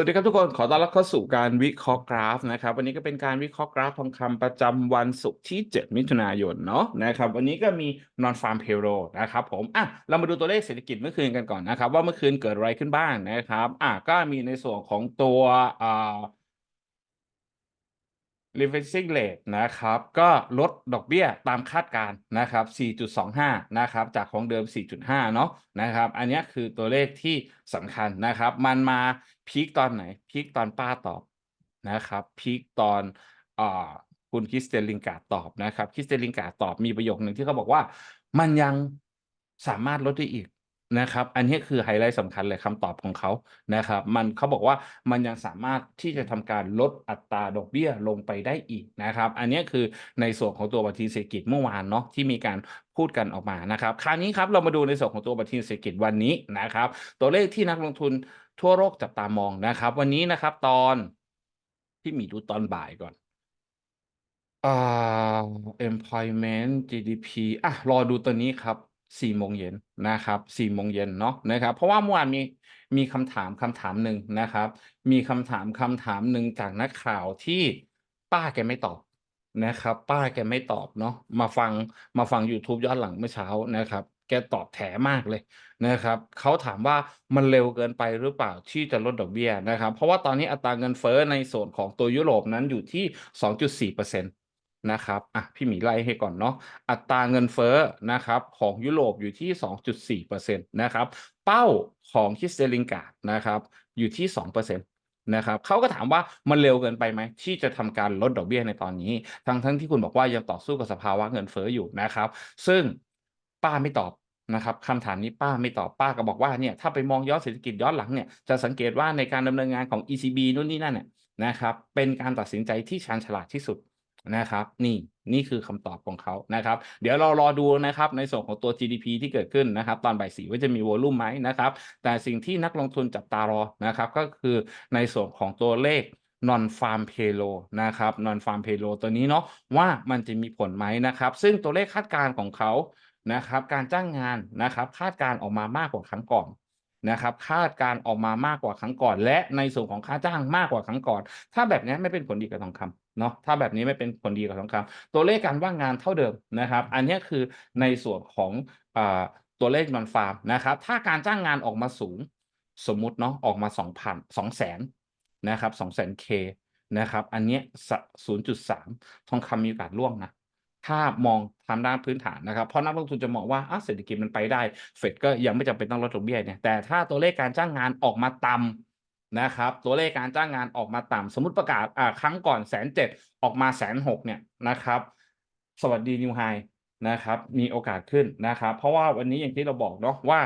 วัสดีครับทุกคนขอต้อนรับเข้าสู่การวิเคราะห์กราฟนะครับ วันนี้ก็เป็นการวิเคราะห์กราฟทองคำประจำวันศุกร์ที่ 7 มิถุนายนเนาะนะครับ วันนี้ก็มี non farm payroll นะครับผมอะเรามาดูตัวเลขเศรษฐกิจเมื่อคืนกันก่อนนะครับ ว่าเมื่อคืนเกิดอะไรขึ้นบ้างนะครับอะก็มีในส่วนของตัวอ่า referencing rate นะครับ ก็ลดดอกเบี้ยตามคาดการณ์นะครับ 4.25 นะครับ จากของเดิม 4.5 เนาะนะครับ อันนี้คือตัวเลขที่สำคัญนะครับ มันมาพีคตอนไหน พีคตอนป้าตอบนะครับ พีคตอนอ่าคุณคิสเตลิงกาตอบนะครับ คิสเตลิงกาตอบมีประโยคหนึ่งที่เขาบอกว่า มันยังสามารถลดได้อีก นะครับ อันนี้คือไฮไลท์สำคัญเลยคำตอบของเขานะครับ มันเขาบอกว่ามันยังสามารถที่จะทำการลดอัตราดอกเบี้ยลงไปได้อีกนะครับ อันนี้คือในส่วนของตัวบัญชีเศรษฐกิจเมื่อวานเนาะที่มีการพูดกันออกมานะครับ คราวนี้ครับเรามาดูในส่วนของตัวบัญชีเศรษฐกิจวันนี้นะครับ ตัวเลขที่นักลงทุนทั่วโลกจับตามองนะครับ วันนี้นะครับตอนที่มีดูตอนบ่ายก่อนอ่า employment GDP อะรอดูตัวนี้ครับ สี่โมงเย็นนะครับสี่โมงเย็นเนาะนะครับ เพราะว่าเมื่อวานมีมีคำถามคำถามหนึ่งนะครับ มีคำถามคำถามหนึ่งจากนักข่าวที่ป้าแกไม่ตอบนะครับ ป้าแกไม่ตอบเนาะมาฟังมาฟัง YouTube ย้อนหลังเมื่อเช้านะครับ แกตอบแถมากเลยนะครับเขาถามว่ามันเร็วเกินไปหรือเปล่าที่จะลดดอกเบี้ยนะครับ เพราะว่าตอนนี้อัตราเงินเฟ้อในส่วนของตัวยุโรปนั้นอยู่ที่ 2.4%น นะครับอะพี่หมีไล่ให้ก่อนเนาะอัตราเงินเฟ้อนะครับของยุโรปอยู่ที่ 2.4%นะครับเป้าของคิสเตลิงการ์ดนะครับอยู่ที่ 2%นะครับเขาก็ถามว่ามันเร็วเกินไปไหมที่จะทำการลดดอกเบี้ยในตอนนี้ ทั้งทั้งที่คุณบอกว่ายังต่อสู้กับสภาวะเงินเฟ้ออยู่นะครับ ซึ่งป้าไม่ตอบนะครับคำถามนี้ป้าไม่ตอบป้าก็บอกว่าเนี่ยถ้าไปมองย้อนเศรษฐกิจย้อนหลังเนี่ยจะสังเกตว่าในการดำเนินงานของ ECB นู่นนี่นั่นเนี่ยนะครับเป็นการตัดสินใจที่ชาญฉลาดที่สุด นะครับ นี่นี่คือคำตอบของเขานะครับ เดี๋ยวเรารอดูนะครับในส่วนของตัว GDP ที่เกิดขึ้นนะครับ ตอนบ่ายสี่ว่าจะมีวอลุ่มไหมนะครับ แต่สิ่งที่นักลงทุนจับตารอนะครับ ก็คือในส่วนของตัวเลข non farm payroll นะครับ non farm payroll ตัวนี้เนาะว่ามันจะมีผลไหมนะครับ ซึ่งตัวเลขคาดการณ์ของเขานะครับ การจ้างงานนะครับ คาดการณ์ออกมามากกว่าครั้งก่อนนะครับ คาดการณ์ออกมามากกว่าครั้งก่อน และในส่วนของค่าจ้างมากกว่าครั้งก่อน ถ้าแบบนี้ไม่เป็นผลดีกับทองคำ เนาะถ้าแบบนี้ไม่เป็นผลดีกับทองคำตัวเลขการว่างงานเท่าเดิมนะครับ อันนี้คือในส่วนของอตัวเลข non farm นะครับ ถ้าการจ้างงานออกมาสูงสมมุติเนาะออกมาสองพันสองแสนนะครับสองแสนเคนะครับ อันนี้ศูนย์จุดสามทองคำมีโอกาสร่วงนะ ถ้ามองทางด้านพื้นฐานนะครับ เพราะนักลงทุนจะมองว่าอะเศรษฐกิจมันไปได้ เฟดก็ยังไม่จำเป็นต้องลดดอกเบี้ยเนี่ย แต่ถ้าตัวเลขการจ้างงานออกมาต่ำ นะครับตัวเลขการจ้างงานออกมาต่ำสมมติประกาศอ่าครั้งก่อนแสนเจ็ดออกมาแสนหกเนี่ยนะครับ สวัสดีนิวไฮนะครับ มีโอกาสขึ้นนะครับ เพราะว่าวันนี้อย่างที่เราบอกเนาะว่า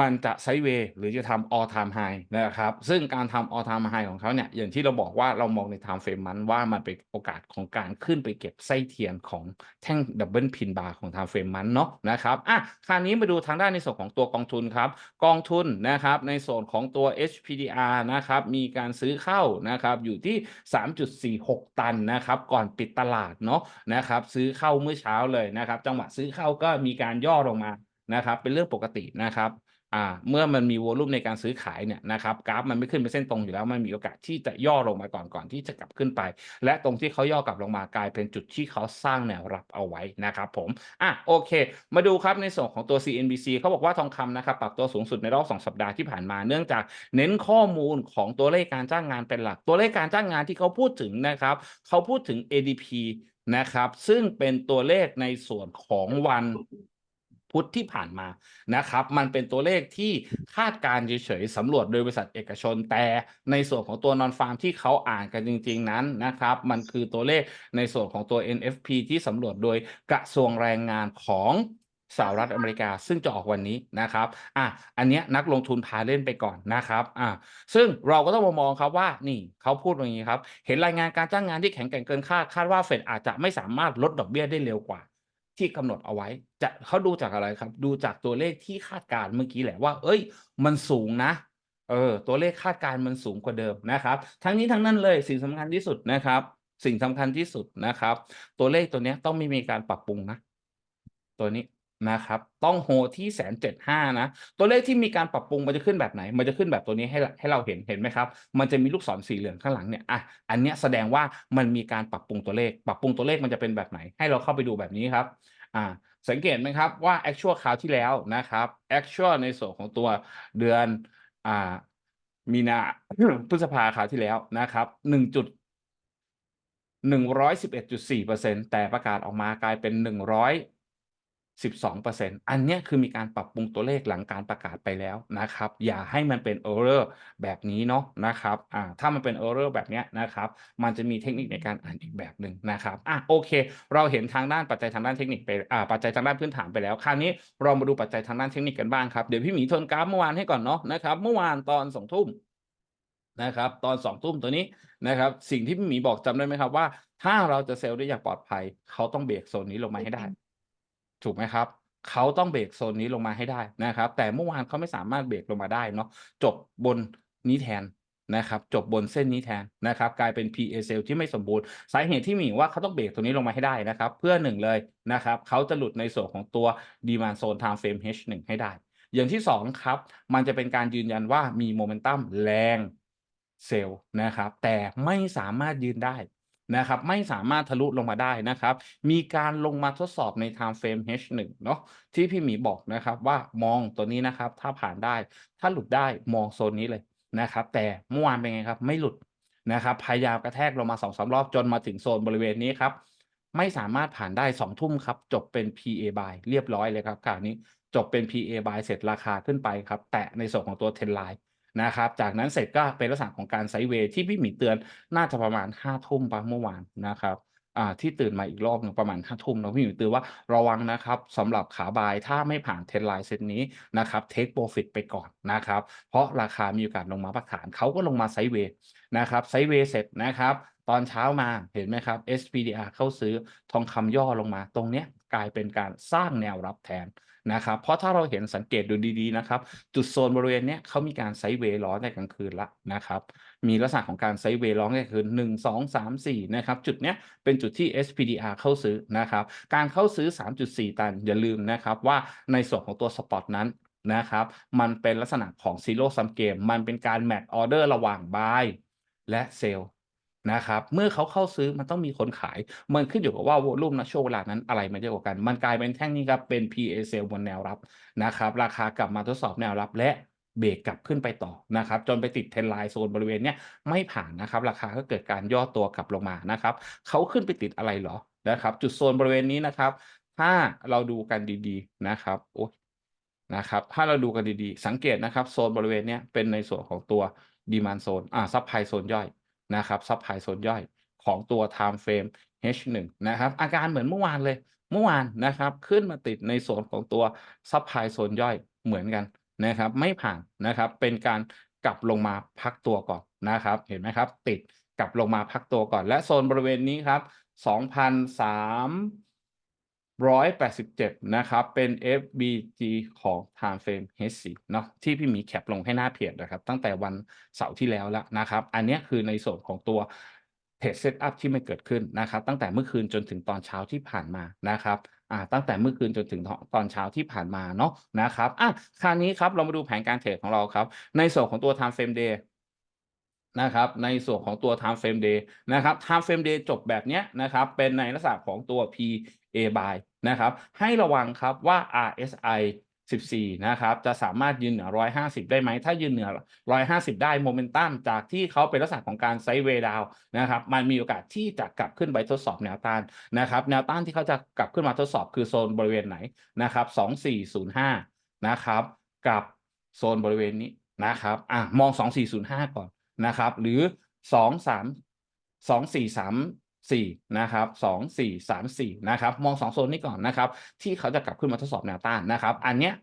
มันจะไซเวย์หรือจะทำ all time high นะครับ ซึ่งการทำ all time high ของเขาเนี่ย อย่างที่เราบอกว่าเรามองใน time frame มันว่ามันเป็นโอกาสของการขึ้นไปเก็บไส้เทียนของแท่งดับเบิลพินบาร์ของ time frame มันเนาะนะครับ อะ คราวนี้มาดูทางด้านในส่วนของตัวกองทุนครับ กองทุนนะครับ ในส่วนของตัว HPDR นะครับ มีการซื้อเข้านะครับ อยู่ที่ 3.46 ตันนะครับ ก่อนปิดตลาดเนาะนะครับ ซื้อเข้าเมื่อเช้าเลยนะครับ จังหวะซื้อเข้าก็มีการย่อลงมานะครับ เป็นเรื่องปกตินะครับ อ่าเมื่อมันมีวอลุ่มในการซื้อขายเนี่ยนะครับกราฟมันไม่ขึ้นเป็นเส้นตรงอยู่แล้ว มันมีโอกาสที่จะย่อลงมาก่อนก่อนที่จะกลับขึ้นไป และตรงที่เขาย่อกลับลงมากลายเป็นจุดที่เขาสร้างแนวรับเอาไว้นะครับผมอะโอเค มาดูครับในส่วนของตัว CNBC เขาบอกว่าทองคำนะครับปรับตัวสูงสุดในรอบ 2 สัปดาห์ที่ผ่านมาเนื่องจากเน้นข้อมูลของตัวเลขการจ้างงานเป็นหลัก ตัวเลขการจ้างงานที่เขาพูดถึงนะครับเขาพูดถึง ADP นะครับซึ่งเป็นตัวเลขในส่วนของวัน พุธที่ผ่านมานะครับ มันเป็นตัวเลขที่คาดการเฉยๆสำรวจโดยบริษัทเอกชน แต่ในส่วนของตัวนอนฟาร์มที่เขาอ่านกันจริง ๆนั้นนะครับ มันคือตัวเลขในส่วนของตัว NFP ที่สำรวจโดยกระทรวงแรงงานของสหรัฐอเมริกาซึ่งจะออกวันนี้นะครับ อะ อันเนี้ยนักลงทุนพาเล่นไปก่อนนะครับ อะ ซึ่งเราก็ต้องมามองครับว่านี่เขาพูดอย่างนี้ครับ เห็นรายงานการจ้างงานที่แข็งแกร่งเกินคาดคาดว่าเฟดอาจจะไม่สามารถลดดอกเบี้ยได้เร็วกว่า ที่กำหนดเอาไว้ จะเขาดูจากอะไรครับ ดูจากตัวเลขที่คาดการเมื่อกี้แหละว่า เอ้ย มันสูงนะเออตัวเลขคาดการมันสูงกว่าเดิมนะครับ ทั้งนี้ทั้งนั้นเลยสิ่งสำคัญที่สุดนะครับ สิ่งสำคัญที่สุดนะครับ ตัวเลขตัวนี้ต้องไม่มีการปรับปรุงนะ ตัวนี้ นะครับ ต้องโฮที่แสนเจ็ดห้านะ ตัวเลขที่มีการปรับปรุงมันจะขึ้นแบบไหน มันจะขึ้นแบบตัวนี้ให้ให้เราเห็นเห็นไหมครับ มันจะมีลูกศรสีเหลืองข้างหลังเนี่ยอะอันเนี้ยแสดงว่ามันมีการปรับปรุงตัวเลข ปรับปรุงตัวเลขมันจะเป็นแบบไหน ให้เราเข้าไปดูแบบนี้ครับอ่าสังเกตไหมครับว่า actual คราวที่แล้วนะครับ actual ในส่วนของตัวเดือนอ่ามีนาพฤษภาคราวที่แล้วนะครับหนึ่งจุดหนึ่งร้อยสิบเอ็ดจุดสี่เปอร์เซ็นแต่ประกาศออกมากลายเป็นหนึ่งร้อย สิบสองเปอร์เซ็นอันนี้คือมีการปรับปรุงตัวเลขหลังการประกาศไปแล้วนะครับ อย่าให้มันเป็น error แบบนี้เนาะนะครับอ่าถ้ามันเป็น error แบบนี้นะครับ มันจะมีเทคนิคในการอ่านอีกแบบหนึ่งนะครับอะโอเค เราเห็นทางด้านปัจจัยทางด้านเทคนิคไปอ่าปัจจัยทางด้านพื้นฐานไปแล้ว คราวนี้เรามาดูปัจจัยทางด้านเทคนิคกันบ้างครับ เดี๋ยวพี่หมีทวนกราฟเมื่อวานให้ก่อนเนาะนะครับ เมื่อวานตอนสองทุ่มนะครับตอนสองทุ่มตัวนี้นะครับสิ่งที่พี่หมีบอกจำได้ไหมครับว่า ถ้าเราจะเซลล์ได้อย่างปลอดภัย เขาต้องเบรกโซนนี้ลงมาให้ได้ ถูกไหมครับเขาต้องเบรกโซนนี้ลงมาให้ได้นะครับ แต่เมื่อวานเขาไม่สามารถเบรกลงมาได้เนาะจบบนนี้แทนนะครับจบบนเส้นนี้แทนนะครับกลายเป็น PA cell ที่ไม่สมบูรณ์สาเหตุที่มีว่าเขาต้องเบรกตรงนี้ลงมาให้ได้นะครับ เพื่อหนึ่งเลยนะครับเขาจะหลุดในส่วนของตัว demand zone time frame H1 ให้ได้ อย่างที่สองครับมันจะเป็นการยืนยันว่ามีโมเมนตัมแรงเซลล์นะครับแต่ไม่สามารถยืนได้ นะครับไม่สามารถทะลุลงมาได้นะครับ มีการลงมาทดสอบใน time frame H1 เนาะที่พี่หมีบอกนะครับว่ามองตัวนี้นะครับ ถ้าผ่านได้ ถ้าหลุดได้มองโซนนี้เลยนะครับ แต่เมื่อวานเป็นไงครับไม่หลุดนะครับ พยายามกระแทกลงมาสองสารอบจนมาถึงโซนบริเวณนี้ครับ ไม่สามารถผ่านได้สองทุ่มครับ จบเป็น PA buy เรียบร้อยเลยครับข่าวนี้จบเป็น PA buy เสร็จราคาขึ้นไปครับ แตะในส่วนของตัวเท นะครับ จากนั้นเสร็จก็เป็นลักษณะของการไซเวย์ที่พี่หมีเตือนน่าจะประมาณห้าทุ่มปะเมื่อวานนะครับที่ตื่นมาอีกรอบหนึงประมาณห้าทุ่มเนาพี่หมีเตือนว่าระวังนะครับสำหรับขาบายถ้าไม่ผ่านเทรนไลน์เซตนี้นะครับเทคโปรฟิตไปก่อนนะครับ เพราะราคามีโอกาสลงมาพักฐานเขาก็ลงมาไซเวย์นะครับไซเวย์เสร็จนะครับ ตอนเช้ามาเห็นไหมครับ SPDR เข้าซื้อทองคำย่อลงมา ตรงเนี้ยกลายเป็นการสร้างแนวรับแทน นะครับเพราะถ้าเราเห็นสังเกตดูดีๆนะครับ จุดโซนบริเวณเนี้ยเขามีการไซด์เวย์ล้อในกลางคืนละนะครับ มีลักษณะของการไซด์เวย์ล้อในกลางคืนหนึ่งสองสามสี่นะครับจุดเนี้ยเป็นจุดที่ SPDR เข้าซื้อนะครับ การเข้าซื้อ 3.4 ตันอย่าลืมนะครับว่าในส่วนของตัวสปอตนั้นนะครับ มันเป็นลักษณะของ Zero Sum Game มันเป็นการแมทออเดอร์ระหว่าง Buy และเซล นะครับเมื่อเขาเข้าซื้อมันต้องมีคนขาย มันขึ้นอยู่กับว่าวอลุ่มณช่วงเวลานั้นอะไรมันเยอะกว่ากัน มันกลายเป็นแท่งนี้ครับเป็น PA sell บนแนวรับนะครับราคากลับมาทดสอบแนวรับและเบรกกลับขึ้นไปต่อนะครับจนไปติดเทนไลน์โซนบริเวณเนี้ยไม่ผ่านนะครับราคาก็เกิดการย่อตัวกลับลงมานะครับเขาขึ้นไปติดอะไรเหรอนะครับจุดโซนบริเวณนี้นะครับ ถ้าเราดูกันดีๆนะครับโอ้นะครับถ้าเราดูกันดีๆ สังเกตนะครับโซนบริเวณเนี้ยเป็นในส่วนของตัว demand zone อ่าซับไพโซนย่อย นะครับซับไพโซนย่อยของตัว time frame H1 นะครับ อาการเหมือนเมื่อวานเลย เมื่อวานนะครับ ขึ้นมาติดในโซนของตัวซับไพโซนย่อยเหมือนกันนะครับ ไม่ผ่านนะครับ เป็นการกลับลงมาพักตัวก่อนนะครับ เห็นไหมครับ ติดกลับลงมาพักตัวก่อน และโซนบริเวณนี้ครับ 2,003 ร้อยแปดสิบเจ็ดนะครับ เป็น FBG ของ Time Frame H4 เนาะที่พี่หมีแคปลงให้หน้าเพจนะครับ ตั้งแต่วันเสาร์ที่แล้วแล้วนะครับ อันนี้คือในส่วนของตัวเทรดเซตอัพที่ไม่เกิดขึ้นนะครับ ตั้งแต่เมื่อคืนจนถึงตอนเช้าที่ผ่านมานะครับอ่าตั้งแต่เมื่อคืนจนถึงตอนเช้าที่ผ่านมาเนาะนะครับอะคราวนี้ครับเรามาดูแผนการเทรดของเราครับ ในส่วนของตัว Time Frame Day นะครับในส่วนของตัว time frame day นะครับ time frame day จบแบบเนี้ยนะครับเป็นในลักษณะของตัว PA buy นะครับให้ระวังครับว่า RSI 14 นะครับ จะสามารถยืนเหนือ 150 ได้ไหม ถ้ายืนเหนือ 150 ได้โมเมนตัมจากที่เขาเป็นลักษณะของการไซด์เวดาวนะครับ มันมีโอกาสที่จะกลับขึ้นไปทดสอบแนวต้านนะครับ แนวต้านที่เขาจะกลับขึ้นมาทดสอบคือโซนบริเวณไหนนะครับ 2405 นะครับ กับโซนบริเวณนี้นะครับ อะ มอง 2405 ก่อน นะครับ หรือสองสามสองสี่สามสี่นะครับสองสี่สามสี่นะครับ มองสองโซนนี้ก่อนนะครับ ที่เขาจะกลับขึ้นมาทดสอบแนวต้านนะครับ อันเนี้ย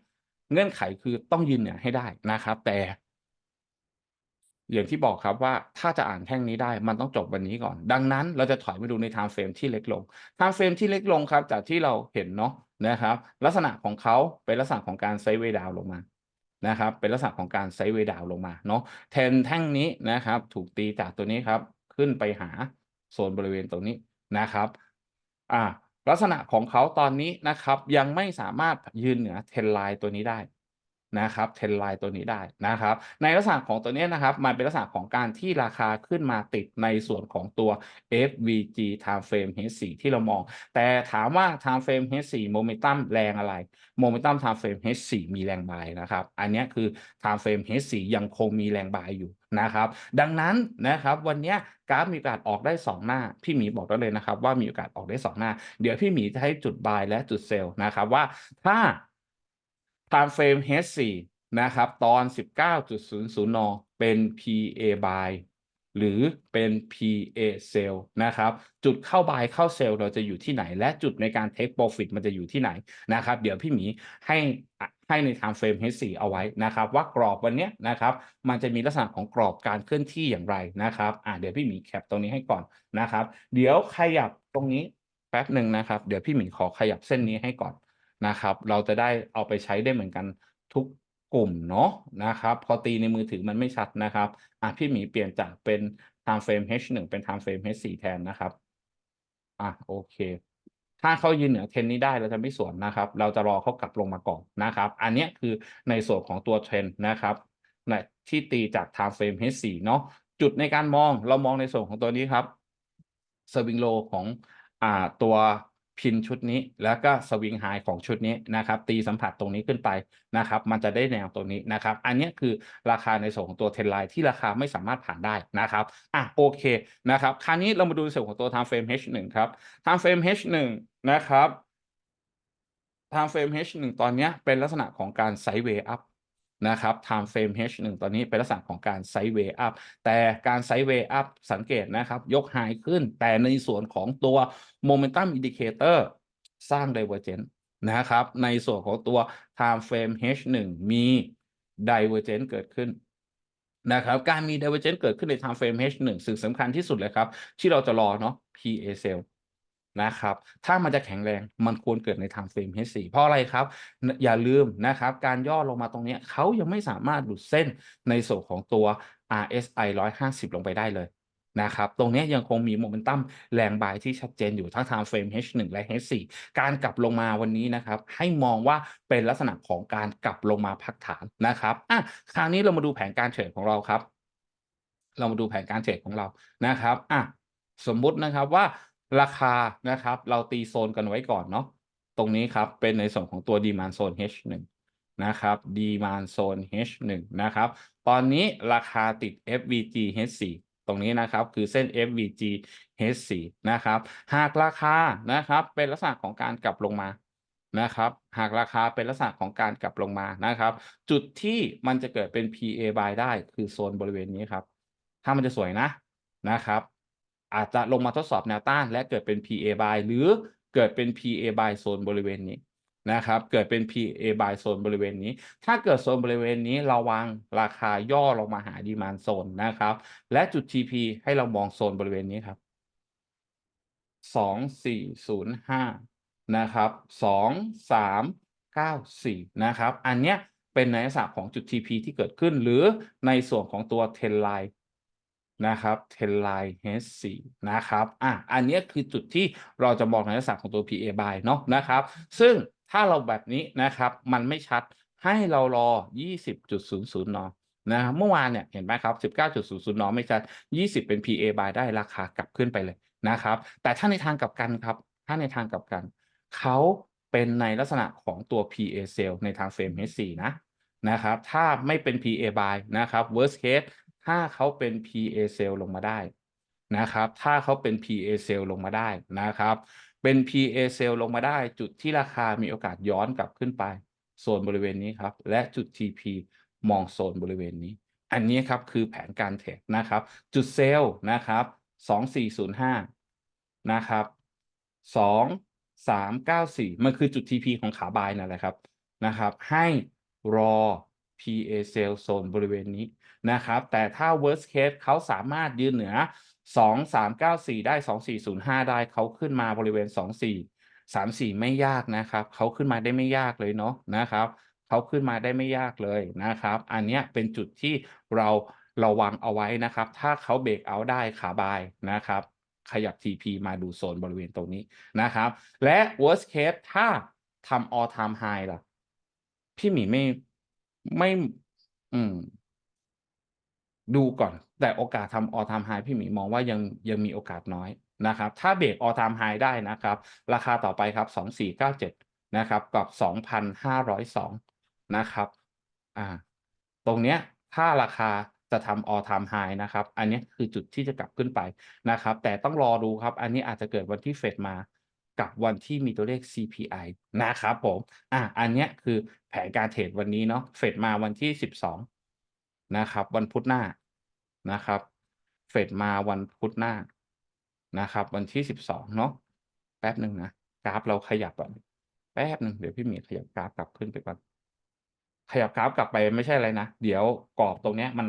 เงื่อนไขคือต้องยืนเหนือให้ได้นะครับ แต่ อย่างที่บอกครับว่าถ้าจะอ่านแท่งนี้ได้มันต้องจบวันนี้ก่อน ดังนั้นเราจะถอยมาดูใน time frame ที่เล็กลง time frame ที่เล็กลงครับ จากที่เราเห็นเนาะนะครับ ลักษณะของเขาเป็นลักษณะของการไซด์เวย์ดาวลงมา นะครับเป็นลักษณะของการไซด์เวย์ดาวลงมาเนาะแทนแท่งนี้นะครับถูกตีจากตัวนี้ครับขึ้นไปหาโซนบริเวณตรงนี้นะครับอ่าลักษณะของเขาตอนนี้นะครับยังไม่สามารถยืนเหนือเทรนไลน์ตัวนี้ได้ นะครับ Trend line ตัวนี้ได้นะครับ ในลักษณะของตัวนี้นะครับ มันเป็นลักษณะของการที่ราคาขึ้นมาติดในส่วนของตัว FVG Time Frame H4 ที่เรามอง แต่ถามว่า Time Frame H4 Momentum แรงอะไร Momentum Time Frame H4 มีแรง buy นะครับ อันนี้คือ Time Frame H4 ยังคงมีแรง buy อยู่นะครับ ดังนั้นนะครับวันนี้กราฟมีโอกาสออกได้ 2 หน้า พี่หมีบอกได้เลยนะครับ ว่ามีโอกาสออกได้ 2 หน้า เดี๋ยวพี่หมีจะให้จุด buy และจุด sell นะครับว่าถ้า Time Frame H4 นะครับ ตอน 19.00 น เป็น PA buy หรือเป็น PA sell นะครับ จุดเข้า buy เข้า sell เราจะอยู่ที่ไหน และจุดในการ take profit มันจะอยู่ที่ไหนนะครับ เดี๋ยวพี่หมีให้ให้ใน Time Frame H4 เอาไว้นะครับ ว่ากรอบวันนี้นะครับ มันจะมีลักษณะของกรอบการเคลื่อนที่อย่างไรนะครับอ่าเดี๋ยวพี่หมีแคปตรงนี้ให้ก่อนนะครับ เดี๋ยวขยับตรงนี้แป๊บหนึ่งนะครับ เดี๋ยวพี่หมีขอขยับเส้นนี้ให้ก่อน นะครับ เราจะได้เอาไปใช้ได้เหมือนกันทุกกลุ่มเนาะนะครับพอตีในมือถือมันไม่ชัดนะครับอะพี่หมีเปลี่ยนจากเป็น Time Frame H1 เป็น Time Frame H4 แทนนะครับอะโอเคถ้าเขายืนเหนือเทรนนี้ได้เราจะไม่สวนนะครับ เราจะรอเขากลับลงมาก่อนนะครับ อันนี้คือในส่วนของตัวเทรนนะครับในที่ตีจาก Time Frame H4 เนาะจุดในการมองเรามองในส่วนของตัวนี้ครับสวิงโลของอ่าตัว พินชุดนี้ แล้วก็สวิงไฮของชุดนี้นะครับตีสัมผัสตรงนี้ขึ้นไปนะครับมันจะได้แนวตรงนี้นะครับ อันนี้คือราคาในส่วนของตัวเทรนไลน์ที่ราคาไม่สามารถผ่านได้นะครับอะโอเคนะครับคราวนี้เรามาดูในส่วนของตัว Time Frame H1 ครับ Time Frame H1 นะครับ Time Frame H1 ตอนนี้เป็นลักษณะของการไซด์เวย์อัพ นะครับ Time Frame H1 ตอนนี้เป็นลักษณะของการไซด์เวย์อัพแต่การไซด์เวย์อัพสังเกตนะครับ ยกไฮขึ้น แต่ในส่วนของตัว Momentum Indicator สร้าง Divergence นะครับ ในส่วนของตัว Time Frame H1 มี Divergence เกิดขึ้นนะครับการมี Divergence เกิดขึ้นใน Time Frame H1 สิ่งสำคัญที่สุดเลยครับ ที่เราจะรอเนาะ PA Sell นะครับ ถ้ามันจะแข็งแรงมันควรเกิดใน Time Frame H4 เพราะอะไรครับ อย่าลืมนะครับ การย่อลงมาตรงนี้เขายังไม่สามารถหลุดเส้นในส่วนของตัว RSI 150 ลงไปได้เลยนะครับ ตรงนี้ยังคงมีโมเมนตัมแรงบายที่ชัดเจนอยู่ทั้ง Time Frame H1 และ H4 การกลับลงมาวันนี้นะครับ ให้มองว่าเป็นลักษณะของการกลับลงมาพักฐานนะครับอะคราวนี้เรามาดูแผนการเทรดของเราครับ เรามาดูแผนการเทรดของเรานะครับอะสมมุตินะครับว่า ราคานะครับ เราตีโซนกันไว้ก่อนเนาะตรงนี้ครับเป็นในส่วนของตัว demand zone H1 นะครับ demand zone H1 นะครับ ตอนนี้ราคาติด FVG H4 ตรงนี้นะครับคือเส้น FVG H4 นะครับ หากราคานะครับเป็นลักษณะของการกลับลงมานะครับ หากราคาเป็นลักษณะของการกลับลงมานะครับ จุดที่มันจะเกิดเป็น PA buy ได้คือโซนบริเวณนี้ครับ ถ้ามันจะสวยนะนะครับ อาจจะลงมาทดสอบแนวต้าน และเกิดเป็น PA buy หรือเกิดเป็น PA buy โซนบริเวณนี้นะครับ เกิดเป็น PA buy โซนบริเวณนี้ ถ้าเกิดโซนบริเวณนี้ระวังราคาย่อลงมาหาดีมานโซนนะครับ และจุด TP ให้เรามองโซนบริเวณนี้ครับสองสี่ศูนย์ห้านะครับสองสามเก้าสี่นะครับ อันเนี้ยเป็นในลักษณะของจุด TP ที่เกิดขึ้น หรือในส่วนของตัว Trend line นะครับ Trend line H4 นะครับอะอันนี้คือจุดที่เราจะมองในลักษณะของตัว PA buy เนาะนะครับ ซึ่งถ้าเราแบบนี้นะครับ มันไม่ชัดให้เรารอ 20.00นนะเมื่อวานเนี่ยเห็นไหมครับ 19.00นไม่ชัด 20 เป็น PA buy ได้ราคากลับขึ้นไปเลยนะครับ แต่ถ้าในทางกลับกันครับ ถ้าในทางกลับกัน เขาเป็นในลักษณะของตัว PA sell ในทางเฟรม H4 นะนะครับ ถ้าไม่เป็น PA buy นะครับ worst case ถ้าเขาเป็น PA sell ลงมาได้นะครับ ถ้าเขาเป็น PA sell ลงมาได้นะครับ เป็น PA sell ลงมาได้ จุดที่ราคามีโอกาสย้อนกลับขึ้นไปโซนบริเวณนี้ครับ และจุด TP มองโซนบริเวณนี้ อันนี้ครับคือแผนการเทรดนะครับ จุดเซลล์นะครับ2405นะครับ2394 มันคือจุด TP ของขาบายนั่นแหละครับนะครับ ให้รอ PA sell โซนบริเวณนี้นะครับ แต่ถ้า worst case เขาสามารถยืนเหนือ 2394 ได้ 2405 ได้เขาขึ้นมาบริเวณ 24 34 ไม่ยากนะครับ เขาขึ้นมาได้ไม่ยากเลยเนาะนะครับเขาขึ้นมาได้ไม่ยากเลยนะครับ อันเนี้ยเป็นจุดที่เราระวังเอาไว้นะครับ ถ้าเขาเบรกเอาได้ขาบายนะครับ ขยับ TP มาดูโซนบริเวณตรงนี้นะครับ และ worst case ถ้าทำ all time high ล่ะ พี่หมีไม่ ไม่ อืม ดูก่อน แต่โอกาสทำ all time high พี่หมีมองว่ายังยังมีโอกาสน้อยนะครับ ถ้าเบรก all time high ได้นะครับ ราคาต่อไปครับสองสี่เก้าเจ็ดนะครับ กับสองพันห้าร้อยสองนะครับ อ่า ตรงเนี้ย ถ้าราคาจะทำ all time high นะครับ อันนี้คือจุดที่จะกลับขึ้นไปนะครับ แต่ต้องรอดูครับ อันนี้อาจจะเกิดวันที่เฟดมา กับวันที่มีตัวเลข CPI นะครับผม อะ อันเนี้ยคือแผนการเทรดวันนี้เนาะ เฟดมาวันที่สิบสองนะครับ วันพุธหน้านะครับ เฟดมาวันพุธหน้านะครับ วันที่สิบสองเนาะ แป๊บหนึ่งนะ กราฟเราขยับก่อน แป๊บหนึ่งเดี๋ยวพี่หมีขยับกราฟกลับขึ้นไปก่อน ขยับกราฟกลับไปไม่ใช่อะไรนะ เดี๋ยวกรอบตรงเนี้ยมัน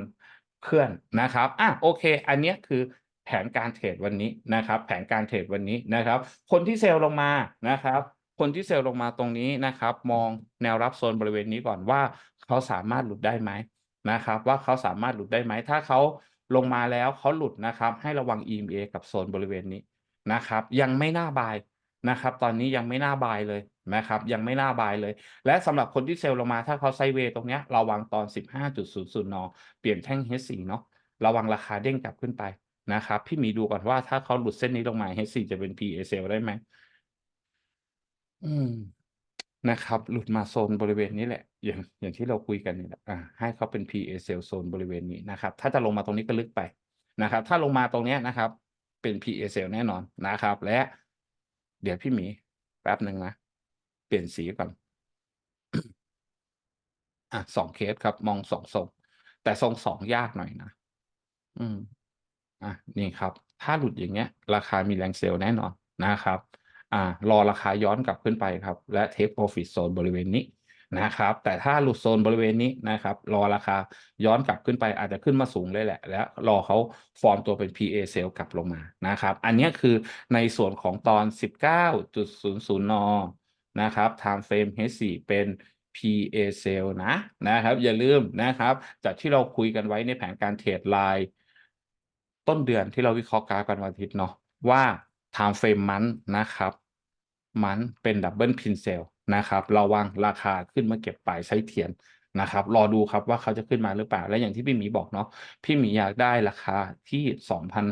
เคลื่อนนะครับ อะ โอเค อันเนี้ยคือ แผนการเทรดวันนี้นะครับ แผนการเทรดวันนี้นะครับ คนที่เซลล์ลงมานะครับ คนที่เซลล์ลงมาตรงนี้นะครับ มองแนวรับโซนบริเวณนี้ก่อนว่าเขาสามารถหลุดได้ไหมนะครับ ว่าเขาสามารถหลุดได้ไหม ถ้าเขาลงมาแล้วเขาหลุดนะครับ ให้ระวัง EMA กับโซนบริเวณนี้นะครับ ยังไม่น่าบายนะครับ ตอนนี้ยังไม่น่าบายเลยนะครับ ยังไม่น่าบายเลย และสำหรับคนที่เซลล์ลงมาถ้าเขาไซเวย์ตรงเนี้ยระวังตอน 15.00นเปลี่ยนแท่ง H4 เนาะระวังราคาเด้งกลับขึ้นไป นะครับพี่หมีดูก่อนว่าถ้าเขาหลุดเส้นนี้ลงมา H4 จะเป็น PA sell ได้ไหมอืมนะครับ หลุดมาโซนบริเวณนี้แหละ อย่างอย่างที่เราคุยกันนี่แหละอ่าให้เขาเป็น PA sell โซนบริเวณนี้นะครับ ถ้าจะลงมาตรงนี้ก็ลึกไปนะครับ ถ้าลงมาตรงเนี้ยนะครับ เป็น PA sell แน่นอนนะครับ และเดี๋ยวพี่หมีแป๊บหนึ่งนะ เปลี่ยนสีก่อนอะสองเคสครับ มองสองทรงแต่ทรงสองยากหน่อยนะอืม อะนี่ครับ ถ้าหลุดอย่างเงี้ย ราคามีแรงเซลล์แน่นอนนะครับอ่ารอราคาย้อนกลับขึ้นไปครับ และ take profit โซนบริเวณนี้นะครับ แต่ถ้าหลุดโซนบริเวณนี้นะครับ รอราคาย้อนกลับขึ้นไปอาจจะขึ้นมาสูงเลยแหละ แล้วรอเขาฟอร์มตัวเป็น PA sell กลับลงมานะครับ อันนี้คือในส่วนของตอน 19.00 น นะครับ time frame H4 เป็น PA sell นะนะครับ อย่าลืมนะครับ จากที่เราคุยกันไว้ในแผนการเทรดราย ต้นเดือนที่เราวิเคราะห์กราฟกันวันอาทิตย์เนาะว่า time frame มันนะครับ มันเป็นดับเบิลพินเซลนะครับระวังราคาขึ้นมาเก็บปลายไส้เทียนนะครับ รอดูครับว่าเขาจะขึ้นมาหรือเปล่า และอย่างที่พี่หมีบอกเนาะพี่หมีอยากได้ราคาที่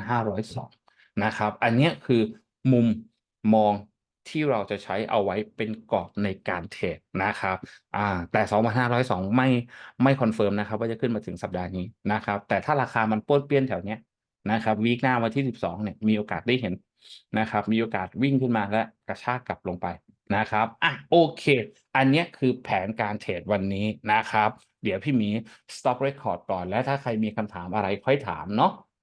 2,502 นะครับ อันนี้คือมุมมองที่เราจะใช้เอาไว้เป็นกรอบในการเทรดนะครับอ่าแต่ 2,502 ไม่ไม่คอนเฟิร์มนะครับว่าจะขึ้นมาถึงสัปดาห์นี้นะครับ แต่ถ้าราคามันป้วนเปี้ยนแถวเนี้ย นะครับวีคหน้าวันที่ 12เนี่ยมีโอกาสได้เห็นนะครับ มีโอกาสวิ่งขึ้นมาและกระชากกลับลงไปนะครับอะโอเค อันนี้คือแผนการเทรดวันนี้นะครับ เดี๋ยวพี่หมี stop record ก่อนและถ้าใครมีคำถามอะไรค่อยถามเนาะ